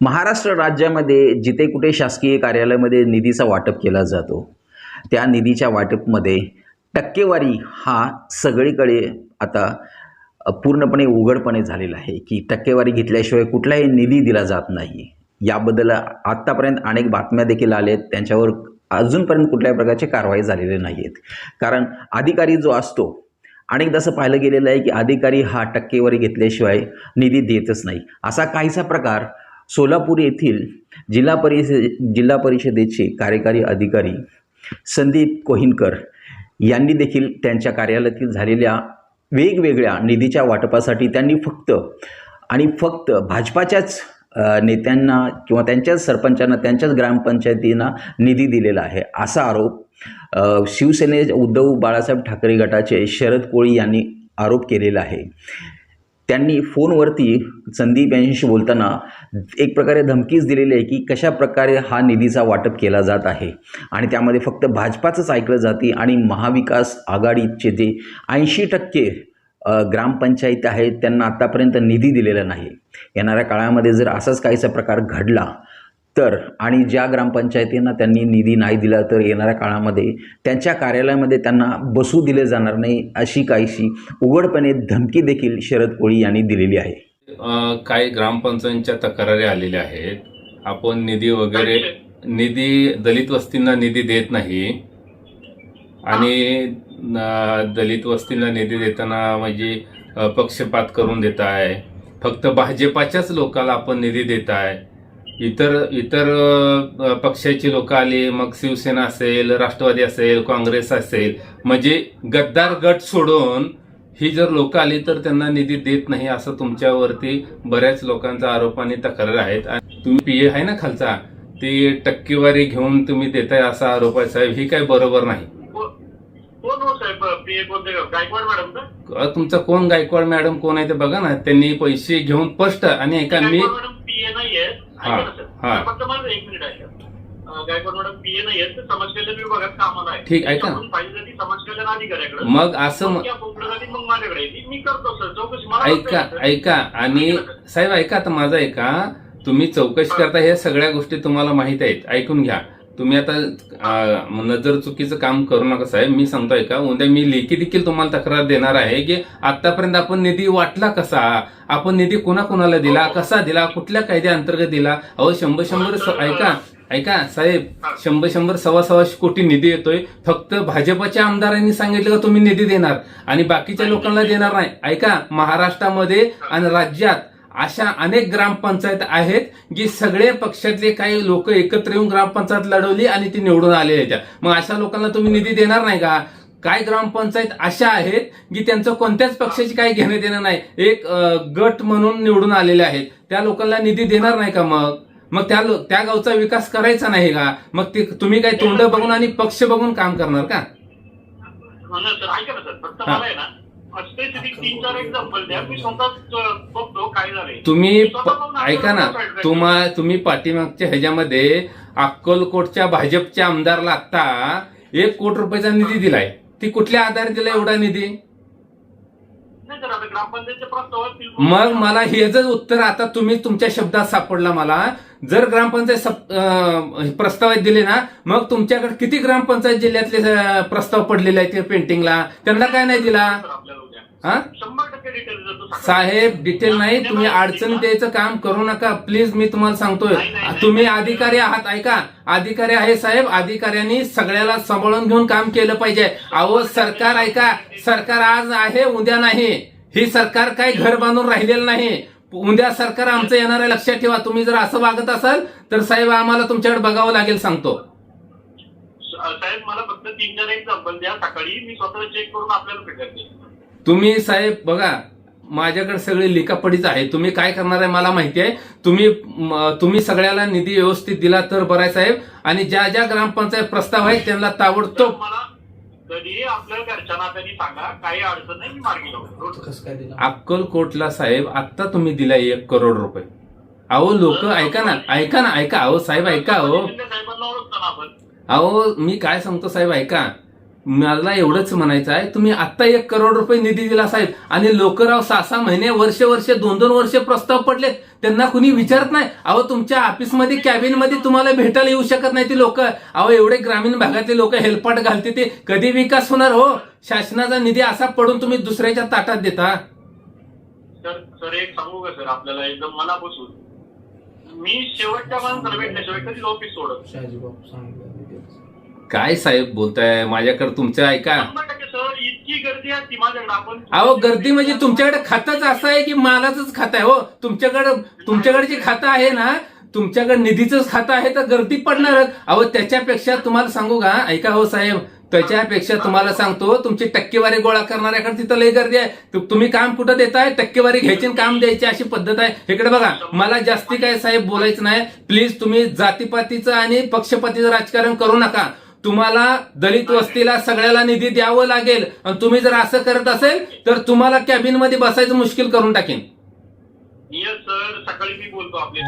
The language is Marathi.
महाराष्ट्र राज्यामध्ये जिथे कुठे शासकीय कार्यालयामध्ये निधीचा वाटप केला जातो त्या निधीच्या वाटपमध्ये टक्केवारी हा सगळीकडे आता पूर्णपणे उघडपणे झालेला आहे की टक्केवारी घेतल्याशिवाय कुठलाही निधी दिला जात नाही. याबद्दल आत्तापर्यंत अनेक बातम्या देखील आल्या आहेत. त्यांच्यावर अजूनपर्यंत कुठल्याही प्रकारची कारवाई झालेली नाही आहेत. कारण अधिकारी जो असतो अनेकदा असं पाहिलं गेलेलं आहे की अधिकारी हा टक्केवारी घेतल्याशिवाय निधी देतच नाही. असा काहीसा प्रकार सोलापूर येथील जिल्हा परिषद जिल्हा परिषदेचे कार्यकारी अधिकारी संदीप कोहिनकर यांनी देखील त्यांच्या कार्यालयातील झालेल्या वेगवेगळ्या निधीच्या वाटपासाठी त्यांनी फक्त आणि फक्त भाजपाच्याच नेत्यांना किंवा त्यांच्याच सरपंचांना त्यांच्याच ग्रामपंचायतींना निधी दिलेला आहे. असा आरोप शिवसेने उद्धव बाळासाहेब ठाकरे गटाचे शरद कोळी यांनी आरोप केलेला आहे. त्यांनी फोनवरती संदीप यांच्याशी बोलताना एक प्रकारे धमकीच दिलेली आहे की कशा प्रकारे हा निधीचा वाटप केला जात आहे. आणि त्यामध्ये फक्त भाजपाचंच ऐकलं जाते आणि महाविकास आघाडीचे जे ऐंशी टक्के ग्रामपंचायत आहेत त्यांना आत्तापर्यंत निधी दिलेला नाही. येणाऱ्या काळामध्ये जर असाच काहीसा प्रकार घडला तर आणि ज्या ग्रामपंचायतींना त्यांनी निधी नाही दिला तर येणाऱ्या काळामध्ये त्यांच्या कार्यालयामध्ये त्यांना बसू दिले जाणार नाही अशी काहीशी उघडपणे धमकी देखील शरद कोळी यांनी दिलेली आहे. काही ग्रामपंचायतींच्या तक्रारी आलेल्या आहेत. आपण निधी वगैरे निधी दलित वस्तींना निधी देत नाही. आणि दलित वस्तींना निधी देताना म्हणजे पक्षपात करून देत आहे फक्त भाजपाच्याच लोकांना आपण निधी देत आहे इतर इतर पक्षाची लोक आली मग शिवसेना असेल राष्ट्रवादी असेल काँग्रेस असेल म्हणजे गद्दार गट सोडून ही जर लोक आली तर त्यांना निधी देत नाही असं तुमच्यावरती बऱ्याच लोकांचा आरोप आणि तक्रार आहेत. आणि तुम्ही पीए आहे ना खालचा ती टक्केवारी घेऊन तुम्ही देताय असा आरोप आहे साहेब ही काय बरोबर नाही. हो तुमचा कोण गायकवाड मॅडम कोण आहे ते बघा ना त्यांनी पैसे घेऊन स्पष्ट आणि एका मी फक्त माझं एक मिनिट आहे. गायकवाड मॅडम पीए विभागात कामाला आहे. ठीक, ऐका. कल्याण अधिकाऱ्याकडे मग असं म- त्या पोपटासाठी मग माझ्याकडे आहे. ती मी करतो सर. चौकशी. मला ऐका. ऐका. आणि. साहेब ऐका आता माझं ऐका. तुम्ही चौकशी करता ह्या सगळ्या गोष्टी तुम्हाला माहीत आहेत. ऐकून घ्या. तुम्ही आता नजर चुकीचं काम करू नका साहेब. मी सांगतोय का उद्या मी लेखी देखील तुम्हाला तक्रार देणार आहे की आतापर्यंत आपण निधी वाटला कसा? आपण निधी कोणाकोणाला दिला? कसा दिला? कुठल्या कायद्या अंतर्गत दिला? अहो शंभर शंभर ऐका ऐका साहेब. शंभर शंभर सव्वा सव्वाशे कोटी निधी येतोय. फक्त भाजपच्या आमदारांनी सांगितलं का तुम्ही निधी देणार? आणि बाकीच्या लोकांना देणार नाही? ऐका महाराष्ट्रामध्ये आणि राज्यात अशा अनेक ग्रामपंचायत आहेत की सगळे पक्षातले काही लोक एकत्र येऊन ग्रामपंचायत लढवली आणि ती निवडून आले त्या मग अशा लोकांना तुम्ही निधी देणार नाही का? काय ग्रामपंचायत अशा आहेत की त्यांचं कोणत्याच पक्षाची काही घेणं देणं नाही. एक गट म्हणून निवडून आलेले आहेत. त्या लोकांना निधी देणार नाही का मग? मग त्या लो- त्या गावचा विकास करायचा नाही का? मग ते तुम्ही काय तोंड बघून आणि पक्ष बघून काम करणार का? हो ना, सर ऐका ना सर फक्त हा. मला आहे ना स्पेसिफिक तीन चार एक्झाम्पल द्या. मी स्वतः बघतो काय झालंय. तुम्ही ऐका ना. तुम्हा तुम्ही पाठीमागच्या ह्याच्यामध्ये अक्कलकोटच्या भाजपच्या आमदारला आता एक कोटी रुपयाचा निधी दिलाय. ती कुठल्या आधारे दिला एवढा निधी? मग मला हेच उत्तर आता तुम्ही तुमच्या शब्दात सापडला मला. जर ग्रामपंचायत प्रस्ताव दिले ना मग तुमच्याकडे किती ग्रामपंचायत जिल्ह्यातले प्रस्ताव पडलेले आहेत पेंटिंगला त्यांना काय नाही दिला? हा. साहेब डिटेल नाही. तुम्ही अडचण द्यायचं काम करू नका. प्लीज मी तुम्हाला सांगतोय. तुम्ही अधिकारी आहात ऐका. अधिकारी आहे साहेब. अधिकाऱ्यांनी सगळ्याला सांभाळून घेऊन काम केलं पाहिजे. अहो सरकार ऐका. सरकार आज आहे उद्या नाही. ही सरकार काही घर बांधून राहिलेलं नाही. उद्या सरकार आमचं येणार आहे लक्षात ठेवा. तुम्ही जर असं वागत असाल तर साहेब आम्हाला तुमच्याकडे बघावं लागेल सांगतो. साहेब मला फक्त तीन सकाळी मी स्वतः चेक करून आपल्याला भेटते तुम्ही साहेब बघा माझ्याकडे सगळे लिकापडीच आहे. तुम्ही काय करणार आहे मला माहिती आहे. तुम्ही तुम्ही सगळ्याला निधी व्यवस्थित दिला तर बरं आहे साहेब. आणि ज्या ज्या ग्रामपंचायत प्रस्ताव आहेत त्यांना ताबडतोब अक्कलकोटला साहेब आत्ता तुम्ही दिला एक करोड रुपये. अहो लोक ऐका ना ऐका ना ऐका. अहो साहेब ऐका अहो. शिंदे साहेबांना ओळखतो ना आपण. अहो मी काय सांगतो साहेब ऐका. मला एवढंच म्हणायचं आहे तुम्ही आत्ता एक करोड रुपये निधी दिला साहेब आणि लोकराव सहा सहा महिने वर्ष वर्ष दोन दोन वर्ष प्रस्ताव पडलेत. त्यांना कुणी विचारत नाही. अहो तुमच्या ऑफिसमध्ये कॅबिनमध्ये तुम्हाला भेटायला येऊ शकत नाही ती लोक. अहो एवढे ग्रामीण भागातले लोक हेलपाट घालते ते. कधी विकास होणार? हो शासनाचा निधी असा पडून तुम्ही दुसऱ्याच्या ताटात देता. सर सर एक सांगू का सर आपल्याला एकदम मनापासून? मी शेवटच्या कधीच ऑफिस सोडत. काय साहेब बोलताय? माझ्याकडे तुमचं ऐका सर. इतकी गर्दी असती माझ्याकडे आपण अहो गर्दी म्हणजे तुमच्याकडे खातंच असं आहे की मालाचंच खातं आहे? हो तुमच्याकडे तुमच्याकडे जे खातं आहे ना तुमच्याकडे निधीचंच खातं आहे तर गर्दी पडणारच. अहो त्याच्यापेक्षा तुम्हाला सांगू का? ऐका हो साहेब. त्याच्यापेक्षा तुम्हाला सांगतो तुमची टक्केवारी गोळा करणाऱ्याकडे तिथं लय गर्दी आहे. तुम्ही काम कुठं देताय? टक्केवारी घ्यायची काम द्यायची अशी पद्धत आहे. इकडे बघा मला जास्ती काय साहेब बोलायचं नाही. प्लीज तुम्ही जातीपातीचं आणि पक्षपातीचं राजकारण करू नका. तुम्हाला दलित वस्तीला सगळ्याला निधी द्यावं लागेल आणि तुम्ही जर असं करत असेल तर तुम्हाला कॅबिनमध्ये बसायचं मुश्किल करून टाकेन. सर सकाळी मी बोलतो आपले.